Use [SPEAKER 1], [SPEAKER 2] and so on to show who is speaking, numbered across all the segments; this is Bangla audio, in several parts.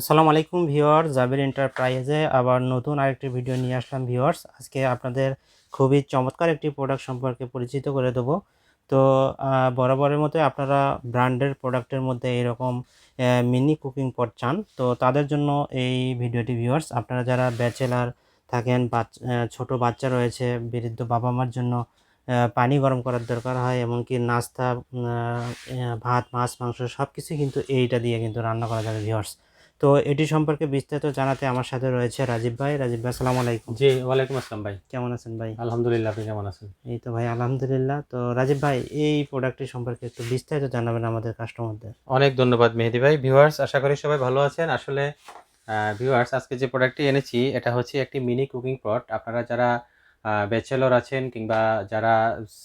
[SPEAKER 1] আসসালামু আলাইকুম ভিউয়ার্স, জাবির এন্টারপ্রাইজে আবার নতুন আরেকটি ভিডিও নিয়ে আসলাম ভিউয়ার্স। আজকে আপনাদের খুবই চমৎকার একটি প্রোডাক্ট সম্পর্কে পরিচিত করে দেবো। তো বরাবরের মতো আপনারা ব্র্যান্ডের প্রোডাক্টের মধ্যে এরকম মিনি কুকিং পট চান, তো তাদের জন্য এই ভিডিওটি ভিউয়ার্স, আপনারা যারা ব্যাচেলার থাকেন ছোট বাচ্চা রয়েছে, বৃদ্ধ বাবা মার জন্য পানি গরম করার দরকার হয়, এমনকি নাস্তা ভাত, মাছ, মাংস সব কিছু কিন্তু এইটা দিয়ে কিন্তু রান্না করা যাবে ভিউয়ার্স। তো এটি সম্পর্কে বিস্তারিত জানাতে আমার সাথে রয়েছে রাজীব ভাই। রাজীব ভাই আসসালামু আলাইকুম।
[SPEAKER 2] জি ওয়ালাইকুম আসসালাম ভাই।
[SPEAKER 1] কেমন আছেন ভাই?
[SPEAKER 2] আলহামদুলিল্লাহ আপনি কেমন আছেন?
[SPEAKER 1] এই তো ভাই আলহামদুলিল্লাহ। তো রাজীব ভাই এই প্রোডাক্টটি সম্পর্কে একটু বিস্তারিত জানাবেন আমাদের কাস্টমারদের
[SPEAKER 2] অনেক ধন্যবাদ মেহেদি ভাই। ভিউয়ার্স আশা করি সবাই ভালো আছেন। আসলে ভিউয়ার্স আজকে যে প্রোডাক্টটি এনেছি এটা হচ্ছে একটি মিনি কুকিং পট আপনারা যারা ব্যাচেলর আছেন কিংবা যারা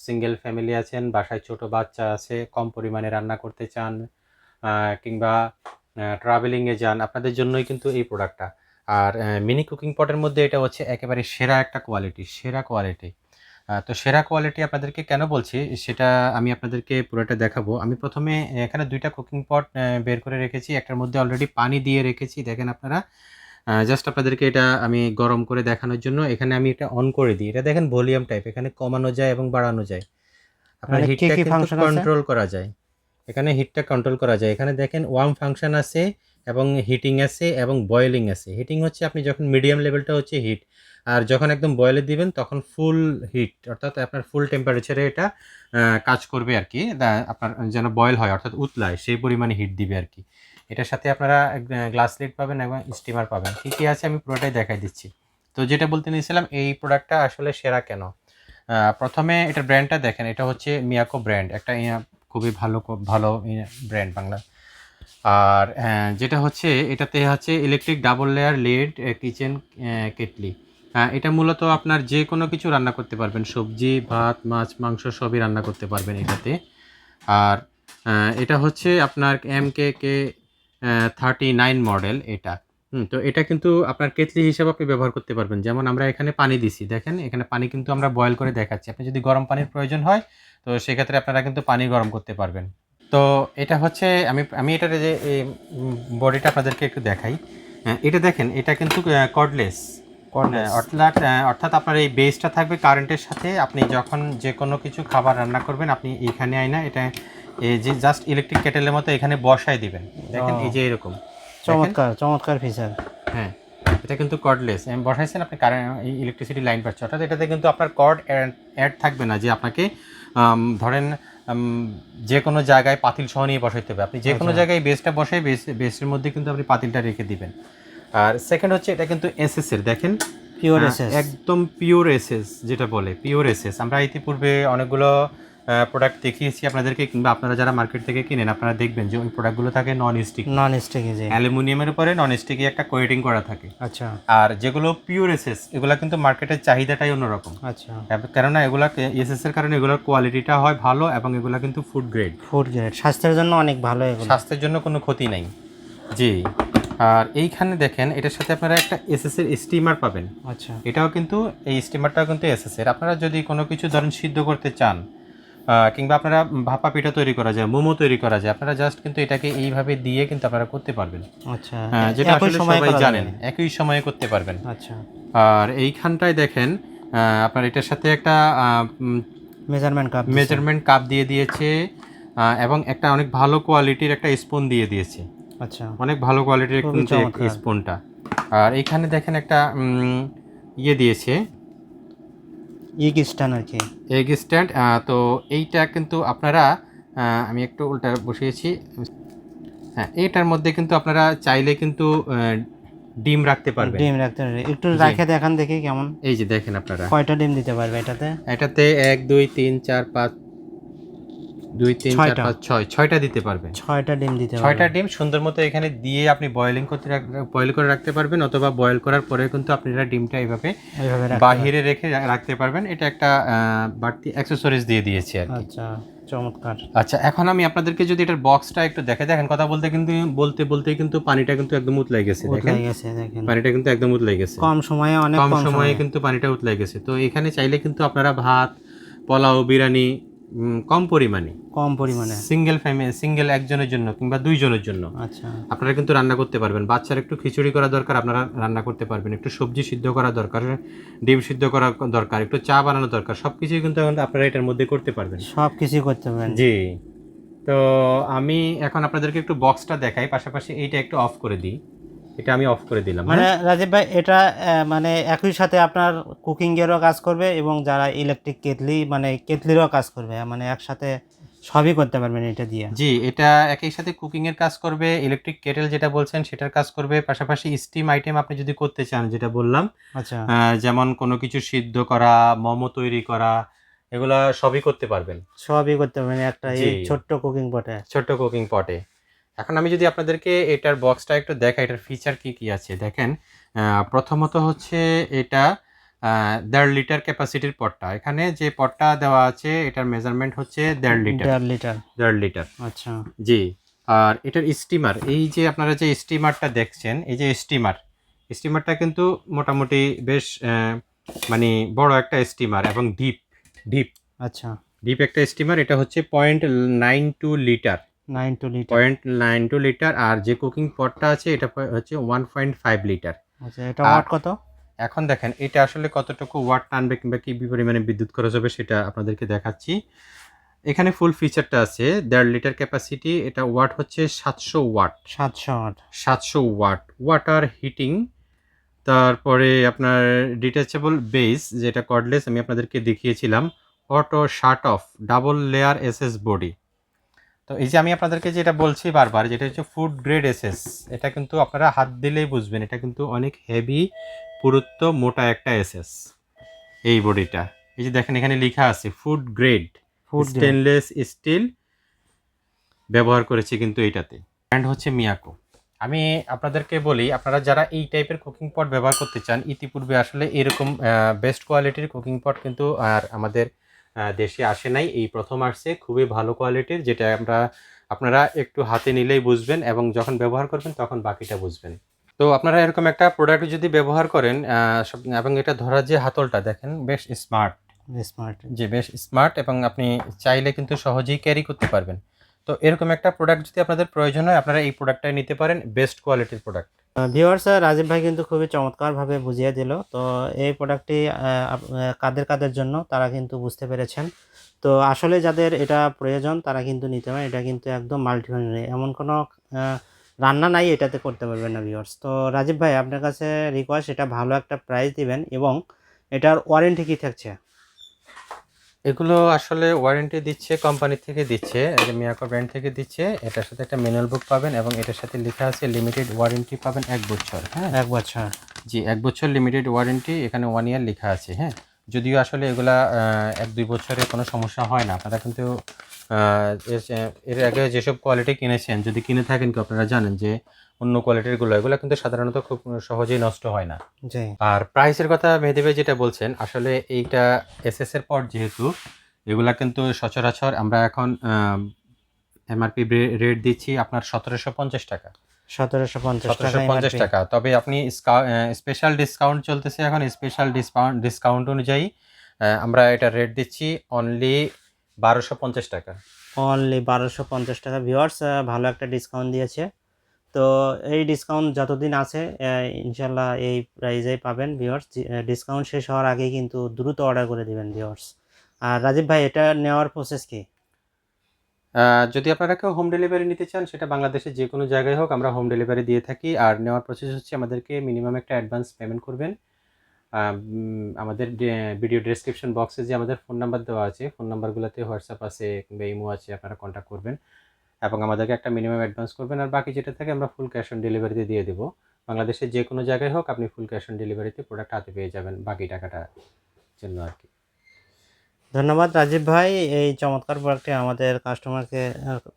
[SPEAKER 2] সিঙ্গেল ফ্যামিলি আছেন বাসায় ছোট বাচ্চা আছে কম পরিমাণে রান্না করতে চান কিংবা ট্রাভেলিংয়ে যান আপনাদের জন্যই কিন্তু এই প্রোডাক্টটা আর মিনি কুকিং পটের মধ্যে এটা হচ্ছে একেবারে সেরা একটা কোয়ালিটি সেরা কোয়ালিটি তো সেরা কোয়ালিটি আপনাদেরকে কেন বলছি সেটা আমি আপনাদেরকে পুরোটা দেখাবো। আমি প্রথমে এখানে দুইটা কুকিং পট বের করে রেখেছি। একটার মধ্যে অলরেডি পানি দিয়ে রেখেছি দেখেন আপনারা। জাস্ট আপনাদেরকে এটা আমি গরম করে দেখানোর জন্য এখানে আমি এটা অন করে দিই। এটা দেখেন ভলিউম টাইপ এখানে কমানো যায় এবং বাড়ানো যায়। আপনার
[SPEAKER 1] মানে কি
[SPEAKER 2] হিটটা
[SPEAKER 1] কি
[SPEAKER 2] কিন্তু
[SPEAKER 1] function আছে?
[SPEAKER 2] কন্ট্রোল করা যায়। এখানে হিটটা কন্ট্রোল করা যায়। এখানে দেখেন ওয়ার্ম ফাংশন আছে এবং হিটিং আছে এবং বয়েলিং আছে। হিটিং হচ্ছে আপনি যখন মিডিয়াম লেভেলটা হচ্ছে হিট আর যখন একদম বয়েলে দিবেন তখন ফুল হিট অর্থাৎ আপনার ফুল টেম্পারেচারে এটা কাজ করবে আর কি। আপনার যেন বয়েল হয়, অর্থাৎ উতলায়, সেই পরিমাণে হিট দিবে আর কি। এটার সাথে আপনারা গ্লাস লিড পাবেন এবং স্টিমার পাবেন। কী কী আছে আমি পুরোটাই দেখাই দিচ্ছি। তো যেটা বলতে নিয়েছিলাম, এই প্রোডাক্টটা আসলে সেরা কেন? প্রথমে এটা ব্র্যান্ডটা দেখেন, এটা হচ্ছে মিয়াকো ব্র্যান্ড একটা খুবই ভালো ভালো ব্র্যান্ড বাংলা। আর যেটা হচ্ছে, এটাতে হচ্ছে electric double layer lid kitchen kettle হ্যাঁ এটা মূলত আপনার যে কোনো কিছু রান্না করতে পারবেন। সবজি, ভাত, মাছ, মাংস সবই রান্না করতে পারবেন এটাতে। আর এটা হচ্ছে আপনার M K K thirty nine model এটা। হুম। তো এটা কিন্তু আপনার কেটলি হিসেবে আপনি ব্যবহার করতে পারবেন। যেমন আমরা এখানে পানি দিছি দেখেন? এখানে পানি কিন্তু আমরা বয়েল করে দেখাচ্ছি। আপনি যদি গরম পানির প্রয়োজন হয় তো সেক্ষেত্রে আপনারা কিন্তু পানি গরম করতে পারবেন। তো এটা হচ্ছে আমি আমি এটার যে বডিটা আপনাদেরকে একটু দেখাই। হ্যাঁ, এটা দেখেন এটা কিন্তু কর্ডলেস
[SPEAKER 1] Cordless।
[SPEAKER 2] অর্থাৎ অর্থাৎ আপনার এই বেসটা থাকবে কারেন্টের সাথে। আপনি যখন যে কোনো কিছু খাবার রান্না করবেন আপনি এখানে আয় না এটা এই যে জাস্ট ইলেকট্রিক কেটেলের মতো এখানে বসায় দিবেন। দেখেন এই যে এরকম?
[SPEAKER 1] চমৎকার চমৎকার ফিচার
[SPEAKER 2] হ্যাঁ এটা কিন্তু কর্ডলেস আমি বসাইছেন আপনি কারেন্ট ইলেকট্রিসিটি লাইন পাচ্ছে। অর্থাৎ এটাতে কিন্তু আপনার কর্ড অ্যাড থাকবে না যে আপনাকে ধরেন যে কোনো জায়গায় পাতিল সহ নিয়ে বসাইতে হবে। আপনি যে কোনো
[SPEAKER 1] আচ্ছা।
[SPEAKER 2] জায়গায় বেসটা বসাই বেস বেসের মধ্যে কিন্তু আপনি পাতিলটা রেখে দিবেন। আর সেকেন্ড হচ্ছে এটা কিন্তু এসএস এর। দেখেন
[SPEAKER 1] পিওর এসএস
[SPEAKER 2] একদম পিওর এসএস যেটা বলে পিওর এসএস আমরা ইতিপূর্বে অনেকগুলো প্রোডাক্ট দেখিয়েছি আপনাদেরকে কিংবা আপনারা যারা মার্কেট থেকে কিনেন আপনারা দেখবেন যে ওই প্রোডাক্টগুলো থাকে নন স্টিক
[SPEAKER 1] নন স্টিকি যে
[SPEAKER 2] অ্যালুমিনিয়ামের উপরে নন স্টিকি একটা কোয়েটিং করা থাকে।
[SPEAKER 1] আচ্ছা।
[SPEAKER 2] আর যেগুলো পিওর এসএস এগুলো কিন্তু মার্কেটের চাহিদাটাই অন্যরকম।
[SPEAKER 1] আচ্ছা।
[SPEAKER 2] কেননা এগুলা এসএস এর কারণে এগুলোর কোয়ালিটিটা হয় ভালো এবং এগুলো কিন্তু ফুড গ্রেড
[SPEAKER 1] ফুড গ্রেড স্বাস্থ্যের জন্য অনেক ভালো এগুলো।
[SPEAKER 2] স্বাস্থ্যের জন্য কোনো ক্ষতি নাই। জি। আর এইখানে দেখেন এটার সাথে আপনারা একটা এসএস এর স্টিমার পাবেন।
[SPEAKER 1] আচ্ছা।
[SPEAKER 2] এটাও কিন্তু এই স্টিমারটাও কিন্তু এসএস এর। আপনারা যদি কোনো কিছু ধরেন সিদ্ধ করতে চান কিংবা আপনারা ভাপা পিঠা তৈরি করা যায় মোমো তৈরি করা যায় আপনারা জাস্ট কিন্তু এটাকে এইভাবে দিয়ে কিন্তু আপনারা করতে পারবেন।
[SPEAKER 1] আচ্ছা
[SPEAKER 2] হ্যাঁ, যেটা আসলে সবাই জানেন একই সময়ে করতে পারবেন।
[SPEAKER 1] আচ্ছা।
[SPEAKER 2] আর এইখানটায় দেখেন আপনার এটার সাথে একটা
[SPEAKER 1] মেজারমেন্ট কাপ
[SPEAKER 2] মেজারমেন্ট কাপ দিয়ে দিয়েছে এবং একটা অনেক ভালো কোয়ালিটির একটা স্পুন দিয়ে দিয়েছে।
[SPEAKER 1] আচ্ছা।
[SPEAKER 2] অনেক ভালো কোয়ালিটির। স্পুনটা আর এইখানে দেখেন একটা ইয়ে দিয়েছে
[SPEAKER 1] ইগ স্ট্যান্ড আর কি
[SPEAKER 2] এগ স্ট্যান্ড তো এইটা কিন্তু আপনারা আমি একটু উল্টা বসিয়েছি। হ্যাঁ এইটার মধ্যে কিন্তু আপনারা চাইলে কিন্তু ডিম রাখতে পারবেন।
[SPEAKER 1] ডিম রাখতে পারবেন। একটু রাখে দেখান দেখি কেমন।
[SPEAKER 2] এই যে দেখেন আপনারা।
[SPEAKER 1] কয়টা ডিম দিতে পারবে এটাতে?
[SPEAKER 2] এটাতে এক দুই তিন চার পাঁচ দুই তিন চার। পাঁচ ছয়। ছয়টা দিতে পারবেন
[SPEAKER 1] ছয়টা ডিম দিতে
[SPEAKER 2] ছয়টা ডিম সুন্দর মতো এখানে দিয়ে আপনি বয়েলিং করতে বয়েল করে রাখতে পারবেন অথবা বয়েল করার পরে কিন্তু আপনারা ডিমটা এইভাবে বাহিরে রেখে রাখতে পারবেন। এটা একটা বাড়তি অ্যাক্সেসরিজ দিয়ে দিয়েছে আর
[SPEAKER 1] আচ্ছা চমৎকার।
[SPEAKER 2] আচ্ছা এখন আমি আপনাদেরকে যদি এটার বক্সটা একটু দেখে দেখেন কথা বলতে কিন্তু বলতে বলতে কিন্তু পানিটা কিন্তু একদম উতলাই গেছে দেখেন। পানিটা কিন্তু একদম উতলাই গেছে।
[SPEAKER 1] কম সময়ে অনেক
[SPEAKER 2] কম সময়ে। কিন্তু পানিটা উতলাই গেছে। তো এখানে চাইলে কিন্তু আপনারা ভাত পোলাও বিরিয়ানি কম পরিমাণে।
[SPEAKER 1] কম পরিমাণে।
[SPEAKER 2] সিঙ্গেল ফ্যামিলি সিঙ্গেল একজনের জন্য কিংবা দুইজনের জন্য।
[SPEAKER 1] আচ্ছা।
[SPEAKER 2] আপনারা কিন্তু রান্না করতে পারবেন। বাচ্চার একটু খিচুড়ি করা দরকার আপনারা রান্না করতে পারবেন। একটু সবজি সিদ্ধ করা দরকার ডিম সিদ্ধ করা দরকার একটু চা বানানো দরকার। সব কিছুই কিন্তু আপনারা এটার মধ্যে করতে পারবেন।
[SPEAKER 1] সব কিছুই করতে পারেন
[SPEAKER 2] জি। তো আমি এখন আপনাদেরকে একটু বক্সটা দেখাই পাশাপাশি এইটা একটু অফ করে দিই। এটা আমি অফ করে দিলাম
[SPEAKER 1] মানে
[SPEAKER 2] হ্যাঁ?
[SPEAKER 1] রাজীব ভাই এটা মানে একই সাথে আপনার কুকিং এরও কাজ করবে এবং যারা ইলেকট্রিক কেটলি মানে কেটলিরও কাজ করবে মানে একসাথে সবই করতে পারবেন এটা দিয়ে।
[SPEAKER 2] জি এটা একই সাথে কুকিং এর কাজ করবে ইলেকট্রিক কেটেল যেটা বলছেন সেটার কাজ করবে পাশাপাশি স্টিম আইটেম আপনি যদি করতে চান যেটা বললাম
[SPEAKER 1] আচ্ছা।
[SPEAKER 2] যেমন কোনো কিছু সিদ্ধ করা মোমো তৈরি করা এগুলা সবই করতে পারবেন।
[SPEAKER 1] সবই করতে পারবেন একটা এই। ছোট্ট কুকিং পটে
[SPEAKER 2] ছোট্ট কুকিং পটে এখন আমি যদি আপনাদেরকে এটার বক্সটা একটু দেখাই এটার ফিচার কি কি আছে? দেখেন প্রথমত হচ্ছে এটা দেড় লিটার ক্যাপাসিটির পটটা। এখানে যে পটটা দেওয়া আছে এটার মেজারমেন্ট হচ্ছে দেড় লিটার
[SPEAKER 1] দেড় লিটার।
[SPEAKER 2] দেড় লিটার।
[SPEAKER 1] আচ্ছা।
[SPEAKER 2] জি। আর এটার স্টিমার এই যে আপনারা যে স্টিমারটা দেখছেন এই যে স্টিমার স্টিমারটা কিন্তু মোটামুটি বেশ মানে বড় একটা স্টিমার এবং ডিপ ডিপ
[SPEAKER 1] আচ্ছা।
[SPEAKER 2] ডিপ একটা স্টিমার এটা হচ্ছে point nine two litre
[SPEAKER 1] nine two litre.
[SPEAKER 2] Point nine two litre আর যে কুকিং পটটা আছে এটা হচ্ছে ওয়ান পয়েন্ট ফাইভ লিটার।
[SPEAKER 1] আচ্ছা এটা ওয়াট কত?
[SPEAKER 2] এখন দেখেন এটা আসলে কতটুকু ওয়াট টানবে কিংবা কি পরিমাণে বিদ্যুৎ খরচ হবে সেটা আপনাদেরকে দেখাচ্ছি। এখানে ফুল ফিচারটা আছে দেড় লিটার ক্যাপাসিটি এটা ওয়াট হচ্ছে সাতশো ওয়াট।
[SPEAKER 1] সাতশো ওয়াট।
[SPEAKER 2] সাতশো ওয়াট। ওয়াটার হিটিং তারপরে আপনার ডিটাচেবল বেস যেটা কর্ডলেস আমি আপনাদেরকে দেখিয়েছিলাম auto shut off double layer SS body. তো এই যে আমি আপনাদেরকে যেটা বলছি বারবার যেটা হচ্ছে ফুড গ্রেড এসএস এটা কিন্তু আপনারা হাত দিলেই বুঝবেন এটা কিন্তু অনেক হেভি পুরুত্ব মোটা একটা এসএস এই বডিটা। এই যে দেখেন এখানে লেখা আছে food grade
[SPEAKER 1] food
[SPEAKER 2] stainless steel ব্যবহার করেছি কিন্তু এইটাতে। ব্র্যান্ড হচ্ছে মিয়াকো আমি আপনাদেরকে বলি আপনারা যারা এই টাইপের কুকিং পট ব্যবহার করতে চান ইতিপূর্বে আসলে এরকম বেস্ট কোয়ালিটির কুকিং পট কিন্তু আর আমাদের দেশে আসে নাই। এই প্রথম আসছে খুবই ভালো কোয়ালিটির যেটা আমরা আপনারা একটু হাতে নিলেই বুঝবেন এবং যখন ব্যবহার করবেন তখন বাকিটা বুঝবেন। তো আপনারা এরকম একটা প্রোডাক্ট যদি ব্যবহার করেন এবং এটা ধরার যে হাতলটা দেখেন বেশ স্মার্ট
[SPEAKER 1] স্মার্ট
[SPEAKER 2] যে বেশ স্মার্ট এবং আপনি চাইলে কিন্তু সহজেই ক্যারি করতে পারবেন। তো এরকম একটা প্রোডাক্ট যদি আপনাদের প্রয়োজন হয় আপনারা এই প্রোডাক্টটাই নিতে পারেন বেস্ট কোয়ালিটির প্রোডাক্ট
[SPEAKER 1] ভিউয়ার্স রাজীব ভাই কিন্তু খুবই চমৎকারভাবে বুঝিয়ে দিল। তো এই প্রোডাক্টটি কাদের কাদের জন্য, তারা কিন্তু বুঝতে পেরেছেন। তো আসলে যাদের এটা প্রয়োজন, তারা কিন্তু নিতে পারেন। এটা কিন্তু একদম মাল্টিফাংশনাল এমন কোনো রান্না নাই, এটাতে করতে পারবেন না ভিওয়ার্স তো রাজীব ভাই, আপনার কাছে রিকোয়েস্ট এটা ভালো একটা প্রাইস দিবেন এবং এটার ওয়ারেন্টি কি থাকছে?
[SPEAKER 2] এগুলো আসলে ওয়ারেন্টি দিচ্ছে কোম্পানি থেকে দিচ্ছে। যে মিয়াকো ব্র্যান্ড থেকে দিচ্ছে এটার সাথে একটা ম্যানুয়াল বুক পাবেন এবং এটার সাথে লেখা আছে লিমিটেড ওয়ারেন্টি পাবেন এক বছর হ্যাঁ?
[SPEAKER 1] এক বছর।
[SPEAKER 2] জি এক বছর লিমিটেড ওয়ারেন্টি এখানে ওয়ান ইয়ার লেখা আছে হ্যাঁ? যদিও আসলে এগুলা এক দুই বছরে কোনো সমস্যা হয় না। আপনারা কিন্তু এর- এর আগে যেসব কোয়ালিটি কিনেছেন যদি কিনে থাকেন কি আপনারা জানেন যে অন্য কোয়ালিটিরগুলো এগুলো কিন্তু সাধারণত খুব সহজেই নষ্ট হয় না। আর প্রাইসের কথা মেহেদি ভাই যেটা বলছেন আসলে এইটা এসএস এর পর যেহেতু এগুলা কিন্তু সচরাচর আমরা এখন এমআরপি রেট দিচ্ছি আপনার সতেরোশো পঞ্চাশ টাকা।
[SPEAKER 1] সতেরোশো পঞ্চাশ টাকা
[SPEAKER 2] তবে আপনি স্পেশাল ডিসকাউন্ট চলতেছে এখন স্পেশাল ডিসকাউন্ট ডিসকাউন্ট অনুযায়ী আমরা এটা রেট দিচ্ছি অনলি বারোশো পঞ্চাশ টাকা।
[SPEAKER 1] অনলি বারোশো পঞ্চাশ টাকা। ভিওয়ার্স ভালো একটা ডিসকাউন্ট দিয়েছে। তো এই ডিসকাউন্ট যতদিন আছে ইনশাল্লাহ এই প্রাইজেই পাবেন ভিওয়ার্স ডিসকাউন্ট শেষ হওয়ার আগেই কিন্তু দ্রুত অর্ডার করে দিবেন ভিওয়ার্স আর রাজীব ভাই, এটা নেওয়ার প্রসেস কি?
[SPEAKER 2] যদি আপনারা কেউ হোম ডেলিভারি নিতে চান, সেটা বাংলাদেশের যে কোনো জায়গায় হোক, আমরা হোম ডেলিভারি দিয়ে থাকি। আর নেওয়ার প্রসেস হচ্ছে আমাদেরকে মিনিমাম একটা অ্যাডভান্স পেমেন্ট করবেন। আমাদের ভিডিও ডেসক্রিপশন বক্সে যে আমাদের ফোন নাম্বার দেওয়া আছে ফোন নাম্বারগুলোতে হোয়াটসঅ্যাপ আছে কিংবা ইমো আছে, আপনারা কন্ট্যাক্ট করবেন। এবং আমাদেরকে একটা মিনিমাম অ্যাডভান্স করবেন আর বাকি যেটা থাকে আমরা ফুল ক্যাশ অন ডেলিভারিতে দিয়ে দেবো। বাংলাদেশের যে কোনো জায়গায় হোক আপনি ফুল ক্যাশ অন ডেলিভারিতে প্রোডাক্ট হাতে পেয়ে যাবেন বাকি টাকাটা জন্য আর কি।
[SPEAKER 1] ধন্যবাদ রাজীব ভাই এই চমৎকার প্রোডাক্টটি আমাদের কাস্টমারকে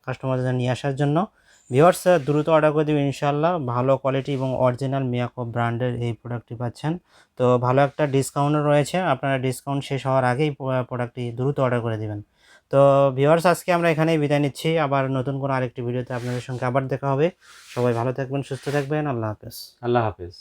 [SPEAKER 1] কাস্টমারদের নিয়ে আসার জন্য। ভিওয়ার্স দ্রুত অর্ডার করে দেবেন ইনশাল্লাহ ভালো কোয়ালিটি এবং অরিজিনাল মিয়াকো ব্র্যান্ডের এই প্রোডাক্টটি পাচ্ছেন। তো ভালো একটা ডিসকাউন্টও রয়েছে। আপনারা ডিসকাউন্ট শেষ হওয়ার আগেই প্রোডাক্টটি দ্রুত অর্ডার করে দেবেন। তো ভিওয়ার্স আজকে আমরা এখানেই বিদায় নিচ্ছি। আবার নতুন কোনো আরেকটি ভিডিওতে আপনাদের সঙ্গে আবার দেখা হবে। সবাই ভালো থাকবেন, সুস্থ থাকবেন। আল্লাহ হাফেজ।
[SPEAKER 2] আল্লাহ হাফেজ।